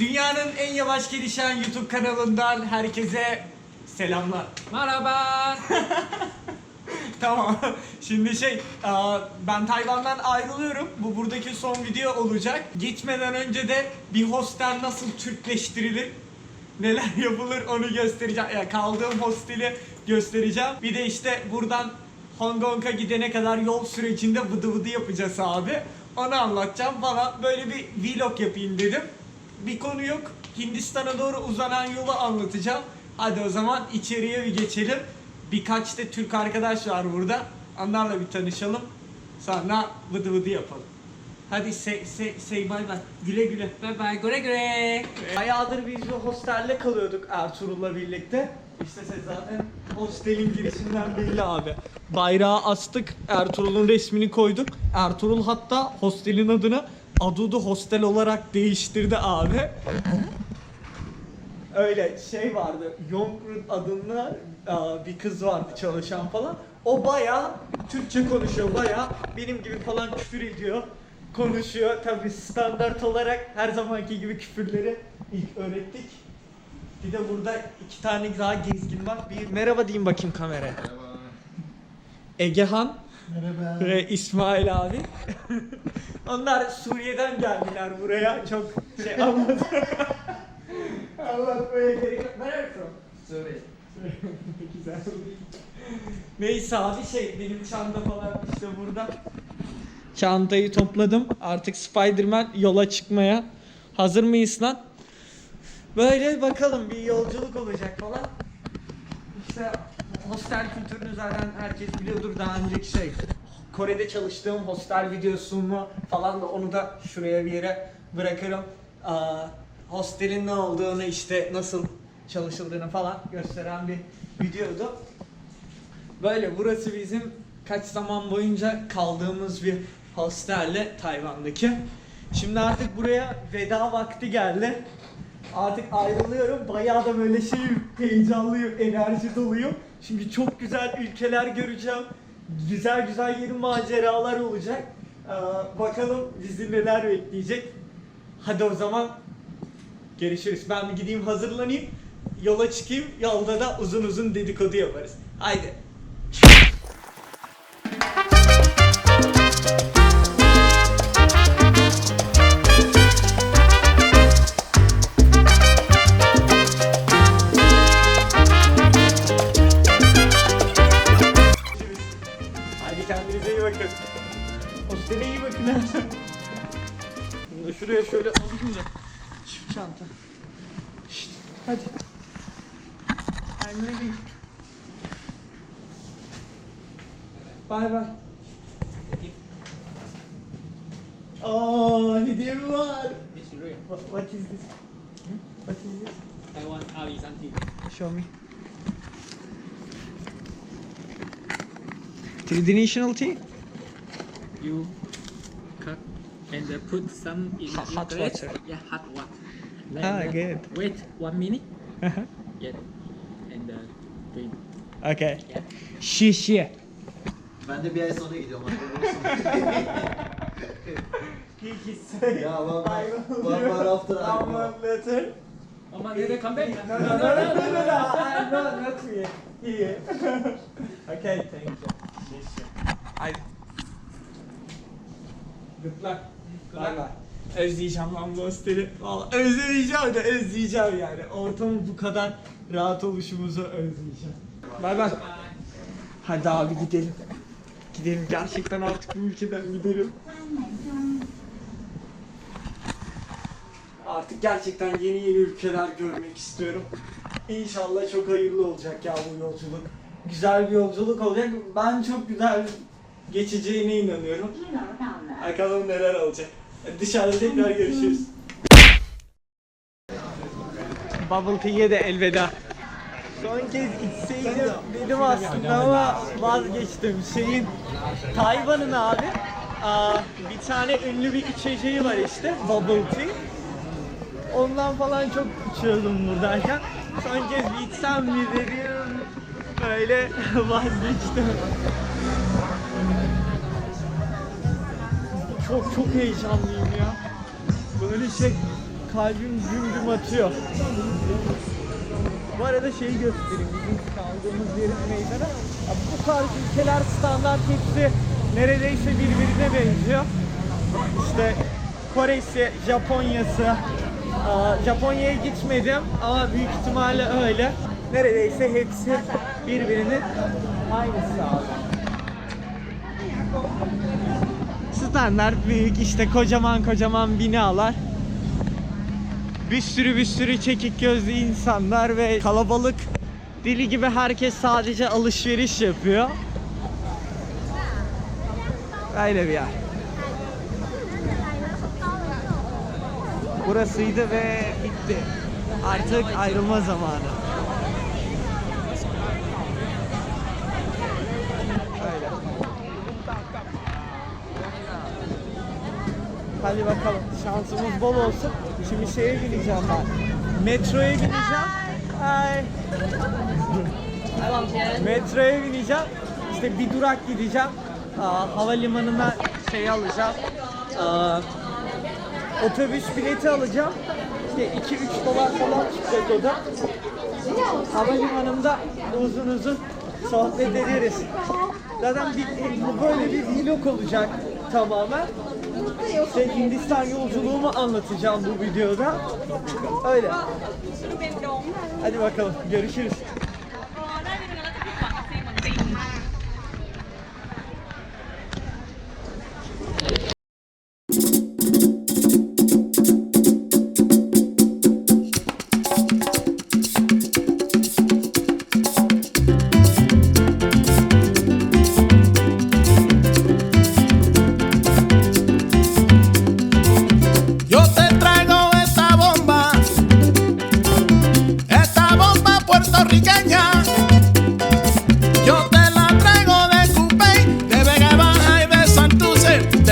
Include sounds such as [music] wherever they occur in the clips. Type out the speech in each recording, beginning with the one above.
Dünyanın en yavaş gelişen YouTube kanalından herkese selamlar. Merhaba. [laughs] tamam. Şimdi şey, ben Tayvan'dan ayrılıyorum. Bu buradaki son video olacak. Gitmeden önce de bir hostel nasıl Türkleştirilir, neler [laughs] yapılır onu göstereceğim. Yani kaldığım hosteli göstereceğim. Bir de işte buradan Hong Kong'a gidene kadar yol sürecinde vıdı vıdı yapacağız abi. Onu anlatacağım falan. Böyle bir vlog yapayım dedim. Bir konu yok. Hindistan'a doğru uzanan yolu anlatacağım. Hadi o zaman içeriye bir geçelim. Birkaç da Türk arkadaş var burada. Onlarla bir tanışalım. Sonra vıdı vıdı yapalım. Hadi say, say, say bye bye. Güle güle. Bye bye. Güle güle. Bayağıdır biz bir hostelde kalıyorduk Ertuğrul'la birlikte. İşte siz zaten hostelin girişinden belli abi. Bayrağı astık, Ertuğrul'un resmini koyduk. Ertuğrul hatta hostelin adını Adudu Hostel olarak değiştirdi abi. Öyle şey vardı, Yongrun adında aa, bir kız vardı çalışan falan. O bayağı Türkçe konuşuyor, bayağı benim gibi falan küfür ediyor, konuşuyor. Tabi standart olarak her zamanki gibi küfürleri ilk öğrettik. Bir de burada iki tane daha gezgin var. Bir merhaba diyeyim bakayım kameraya. Egehan Merhaba. ve İsmail abi. [laughs] Onlar Suriye'den geldiler buraya. Çok şey anladım. [laughs] Anlatmaya gerek yok. Where are you from? Güzel. Neyse abi şey benim çanta falan işte burada. Çantayı topladım. Artık Spider-Man yola çıkmaya. Hazır mıyız lan? Böyle bakalım bir yolculuk olacak falan. İşte hostel kültürünü zaten herkes biliyordur daha önceki şey. Kore'de çalıştığım hostel videosunu falan da onu da şuraya bir yere bırakırım. Aa, hostelin ne olduğunu işte nasıl çalışıldığını falan gösteren bir videodu. Böyle burası bizim kaç zaman boyunca kaldığımız bir hostelle Tayvan'daki. Şimdi artık buraya veda vakti geldi. Artık ayrılıyorum. Bayağı da böyle şeyim, heyecanlıyım, enerji doluyum. Şimdi çok güzel ülkeler göreceğim. Güzel güzel yeni maceralar olacak. Ee, bakalım bizi neler bekleyecek. Hadi o zaman görüşürüz. Ben bir gideyim hazırlanayım. Yola çıkayım. Yolda da uzun uzun dedikodu yaparız. Haydi. Bunu da şuraya şöyle alayım da. Şu çanta. Şşt, hadi. I'm ready. Bye bye. Aa, hediye mi var? Real. What, what is this? What is this? Taiwan Ali something. Show me. Traditional tea? You cut uh, put some in Hot- hot glass. water. Yeah, hot water. Ah, uh, good. Wait one minute. Yeah. And uh, drink. okay. Şişe. Ben de bir ay sonra gidiyorum. [laughs] haberin olsun. Ya one month- one month after I One month later. My God, come back. No, no, no, no, no, no, no, I'm not, not here. Here. okay, thank you. Şişe. Haydi. Good luck. Luck. bye. Özleyeceğim lan bu hosteli. Vallahi özleyeceğim de özleyeceğim yani. Ortamın bu kadar rahat oluşumuzu özleyeceğim. Bay bay. Hadi abi gidelim. Gidelim gerçekten artık bu ülkeden gidelim. Artık gerçekten yeni yeni ülkeler görmek istiyorum. İnşallah çok hayırlı olacak ya bu yolculuk. Güzel bir yolculuk olacak. Ben çok güzel geçeceğine inanıyorum. Bakalım neler olacak. Dışarıda tekrar görüşürüz. Bubble Tea'ye de elveda. Son kez içseydim dedim aslında ama vazgeçtim. Şeyin Tayvan'ın abi aa, bir tane ünlü bir içeceği var işte Bubble Tea. Ondan falan çok içiyordum buradayken. Son kez içsem mi dedim. Öyle [laughs] vazgeçtim. Çok çok heyecanlıyım ya. Böyle şey kalbim güm güm atıyor. Bu arada şeyi göstereyim. Bizim kaldığımız yerin meydana. Ya bu tarz ülkeler standart hepsi neredeyse birbirine benziyor. İşte Kore'si, Japonya'sı. Japonya'ya gitmedim ama büyük ihtimalle öyle. Neredeyse hepsi birbirinin aynısı abi. Standart büyük işte kocaman kocaman binalar. Bir sürü bir sürü çekik gözlü insanlar ve kalabalık deli gibi herkes sadece alışveriş yapıyor. Öyle bir yer. Burasıydı ve bitti. Artık ayrılma zamanı. Öyle. Hadi bakalım şansımız bol olsun. Şimdi şeye bineceğim ben. Metroya bineceğim. Ay. Metroya bineceğim. İşte bir durak gideceğim. Aa, havalimanına şey alacağım. Otobüs bileti alacağım. İşte 2-3 dolar falan çıkacak o da. Havalimanında uzun uzun sohbet ederiz. Zaten bir, bu böyle bir vlog olacak tamamen. İşte Hindistan yolculuğumu anlatacağım bu videoda. Öyle. Hadi bakalım görüşürüz.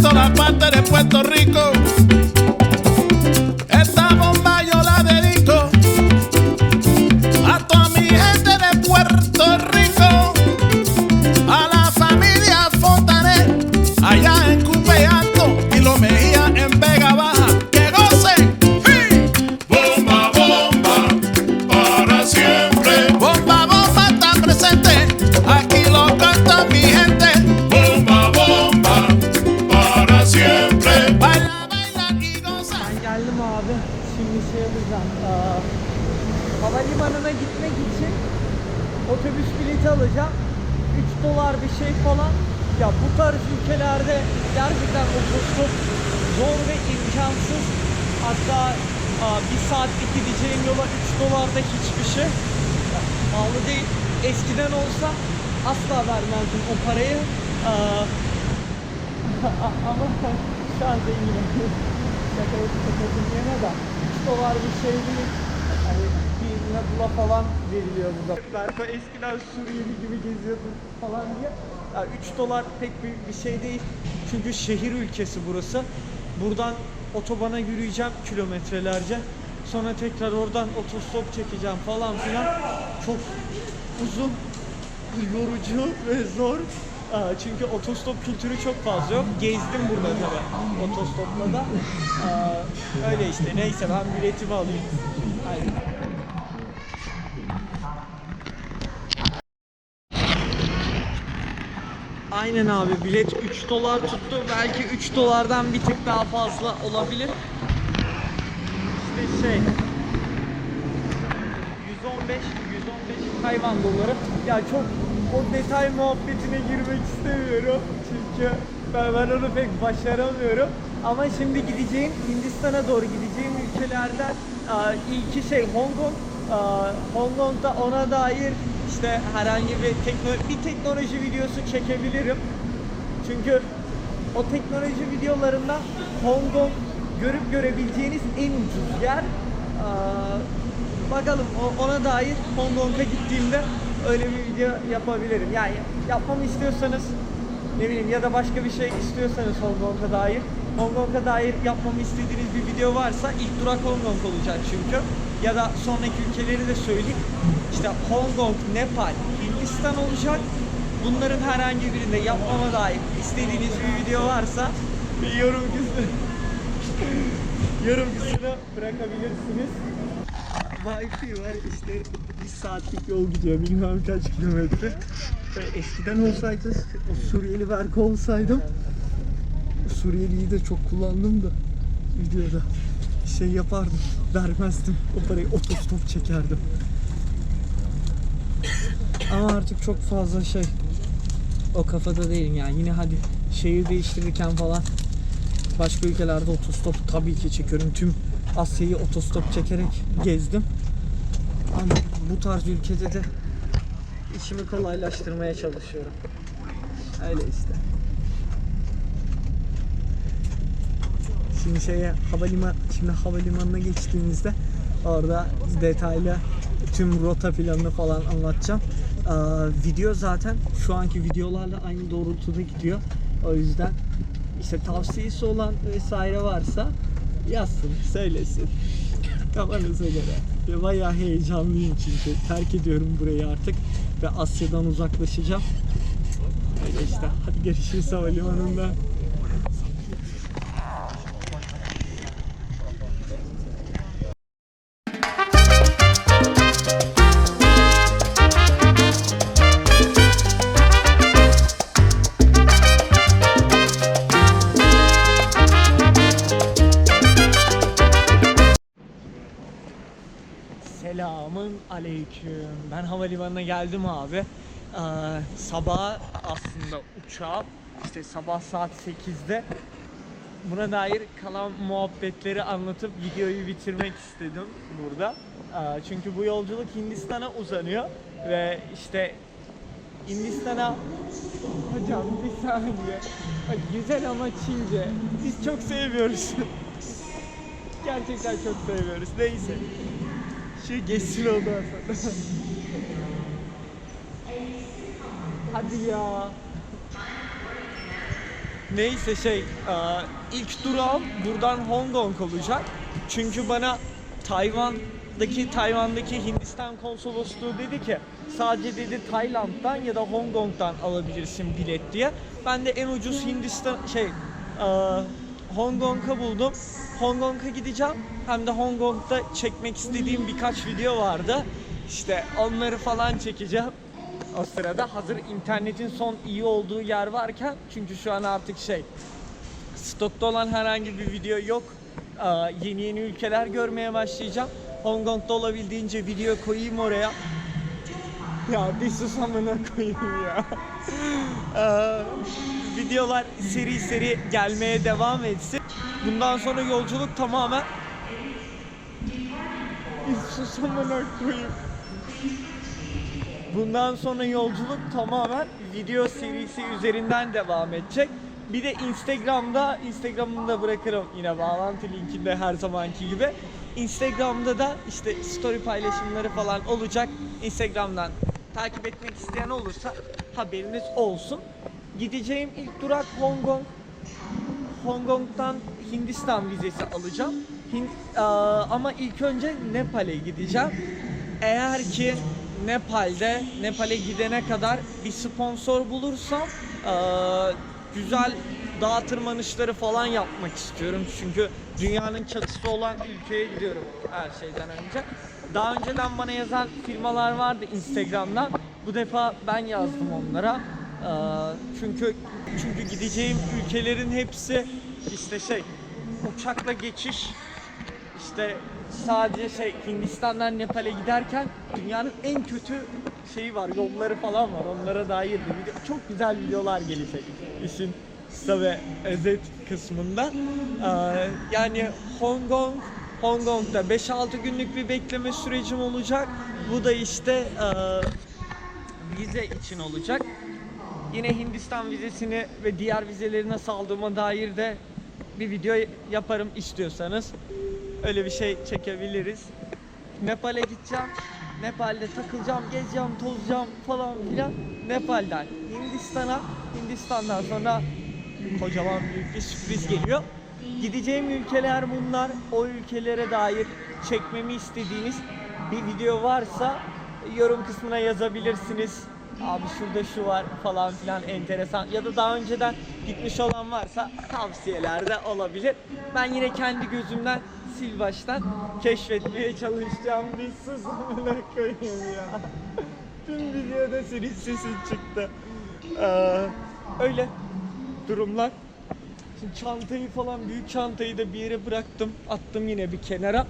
So all I yapacağım. Aa, havalimanına gitmek için otobüs bileti alacağım. 3 dolar bir şey falan. Ya bu tarz ülkelerde gerçekten otostop zor ve imkansız. Hatta aa, bir saatlik gideceğim yola 3 dolar da hiçbir şey. Ya, pahalı değil. Eskiden olsa asla vermezdim o parayı. Aa, [laughs] ama şu an zenginim. Şaka şakasın yana da 3 dolar bir şey değil. Hani bir nadula falan veriliyor burada. Berko eskiden Suriyeli gibi geziyordun falan diye. Ya 3 dolar pek büyük bir şey değil. Çünkü şehir ülkesi burası. Buradan otobana yürüyeceğim kilometrelerce. Sonra tekrar oradan otostop çekeceğim falan filan. Çok uzun yorucu ve zor. Çünkü otostop kültürü çok fazla yok. Gezdim burada tabii otostopla da. Öyle işte neyse ben biletimi alayım. Haydi. Aynen abi bilet 3 dolar tuttu. Belki 3 dolardan bir tık daha fazla olabilir. İşte şey 115 115 Tayvan doları. Ya çok o detay muhabbetine girmek istemiyorum. Çünkü ben, ben onu pek başaramıyorum. Ama şimdi gideceğim Hindistan'a doğru gideceğim ülkelerden aa, ilki şey Hong Kong. Aa, Hong Kong'da ona dair işte herhangi bir tekno bir teknoloji videosu çekebilirim. Çünkü o teknoloji videolarında Hong Kong görüp görebileceğiniz en ucuz yer. Aa, bakalım ona dair Hong Kong'a gittiğimde öyle bir video yapabilirim. Yani yapmamı istiyorsanız ne bileyim ya da başka bir şey istiyorsanız Hong Kong'a dair Hong Kong'a dair yapmamı istediğiniz bir video varsa ilk durak Hong Kong olacak çünkü. Ya da sonraki ülkeleri de söyleyeyim. İşte Hong Kong, Nepal, Hindistan olacak. Bunların herhangi birinde yapmama dair istediğiniz bir video varsa bir yorum kısmı [laughs] yorum kısmına bırakabilirsiniz. Wi-Fi var işte saatlik yol gidiyor bilmem kaç kilometre. Ve eskiden olsaydı o Suriyeli vergi olsaydım Suriyeliyi de çok kullandım da videoda şey yapardım vermezdim o parayı otostop çekerdim. Ama artık çok fazla şey o kafada değilim yani yine hadi şehir değiştirirken falan başka ülkelerde otostop tabii ki çekiyorum. Tüm Asya'yı otostop çekerek gezdim. Ama bu tarz ülkede de işimi kolaylaştırmaya çalışıyorum. Öyle işte. Şimdi şeye havaliman şimdi havalimanına geçtiğimizde orada detaylı tüm rota planını falan anlatacağım. Ee, video zaten şu anki videolarla aynı doğrultuda gidiyor. O yüzden işte tavsiyesi olan vesaire varsa yazsın, söylesin. [laughs] Kafanıza göre. Ve bayağı heyecanlıyım çünkü. Terk ediyorum burayı artık. Ve Asya'dan uzaklaşacağım. Öyle işte. Hadi görüşürüz havalimanında. Geldim abi. Ee, sabah aslında uçağım işte sabah saat 8'de buna dair kalan muhabbetleri anlatıp videoyu bitirmek istedim burada. Ee, çünkü bu yolculuk Hindistan'a uzanıyor ve işte Hindistan'a hocam bir saniye Bak, güzel ama Çince biz çok sevmiyoruz gerçekten çok seviyoruz neyse şu geçsin ondan sonra. Hadi ya. Neyse şey, e, ilk durağım buradan Hong Kong olacak. Çünkü bana Tayvan'daki Tayvan'daki Hindistan konsolosluğu dedi ki sadece dedi Tayland'dan ya da Hong Kong'dan alabilirsin bilet diye. Ben de en ucuz Hindistan şey e, Hong Kong'a buldum. Hong Kong'a gideceğim. Hem de Hong Kong'da çekmek istediğim birkaç video vardı. İşte onları falan çekeceğim. O sırada hazır internetin son iyi olduğu yer varken çünkü şu an artık şey stokta olan herhangi bir video yok. Aa, yeni yeni ülkeler görmeye başlayacağım. Hong Kong'da olabildiğince video koyayım oraya. Ya bir sus amına koyayım ya. Aa, videolar seri seri gelmeye devam etsin. Bundan sonra yolculuk tamamen bir sus amına koyayım. Bundan sonra yolculuk tamamen video serisi üzerinden devam edecek. Bir de Instagram'da, Instagram'ını da bırakırım yine bağlantı linkinde her zamanki gibi. Instagram'da da işte story paylaşımları falan olacak. Instagram'dan takip etmek isteyen olursa haberiniz olsun. Gideceğim ilk durak Hong Kong. Hong Kong'dan Hindistan vizesi alacağım. Hin- Aa, ama ilk önce Nepal'e gideceğim. Eğer ki Nepal'de Nepal'e gidene kadar bir sponsor bulursam aa, güzel dağ tırmanışları falan yapmak istiyorum. Çünkü dünyanın çatısı olan ülkeye gidiyorum her şeyden önce. Daha önceden bana yazan firmalar vardı Instagram'dan. Bu defa ben yazdım onlara. Aa, çünkü çünkü gideceğim ülkelerin hepsi işte şey uçakla geçiş işte sadece şey Hindistan'dan Nepal'e giderken dünyanın en kötü şeyi var yolları falan var onlara dair de video, çok güzel videolar gelecek işin kısa ve özet kısmında Ee, yani Hong Kong Hong Kong'da 5-6 günlük bir bekleme sürecim olacak bu da işte e, vize için olacak Yine Hindistan vizesini ve diğer vizeleri nasıl aldığıma dair de bir video yaparım istiyorsanız. Öyle bir şey çekebiliriz. Nepal'e gideceğim. Nepal'de takılacağım, gezeceğim, tozacağım falan filan. Nepal'den Hindistan'a, Hindistan'dan sonra kocaman büyük bir sürpriz geliyor. Gideceğim ülkeler bunlar. O ülkelere dair çekmemi istediğiniz bir video varsa yorum kısmına yazabilirsiniz. Abi şurada şu var falan filan enteresan ya da daha önceden gitmiş olan varsa tavsiyelerde olabilir. Ben yine kendi gözümden sil baştan keşfetmeye çalışacağım bir sus amına koyayım ya. Tüm videoda senin sesin çıktı. Ee, öyle durumlar. Şimdi çantayı falan büyük çantayı da bir yere bıraktım. Attım yine bir kenara.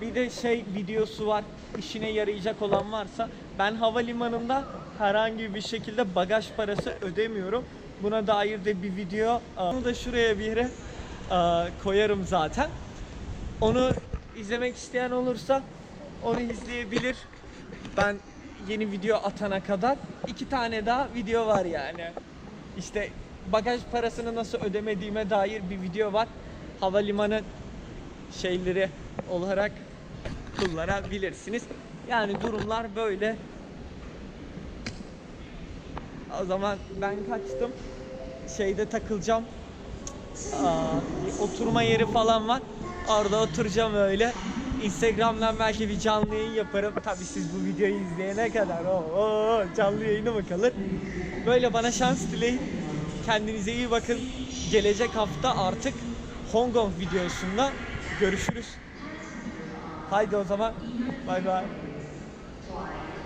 Bir de şey videosu var. İşine yarayacak olan varsa ben havalimanında herhangi bir şekilde bagaj parası ödemiyorum. Buna dair de bir video onu da şuraya bir yere koyarım zaten. Onu izlemek isteyen olursa onu izleyebilir. Ben yeni video atana kadar iki tane daha video var yani. İşte bagaj parasını nasıl ödemediğime dair bir video var. Havalimanı şeyleri olarak kullanabilirsiniz. Yani durumlar böyle. O zaman ben kaçtım. Şeyde takılacağım. Aa, oturma yeri falan var. Orada oturacağım öyle. Instagram'dan belki bir canlı yayın yaparım. Tabii siz bu videoyu izleyene kadar o o canlı yayını mı kalır? Böyle bana şans dileyin. Kendinize iyi bakın. Gelecek hafta artık Hong Kong videosunda görüşürüz. Haydi o zaman. Bay bay.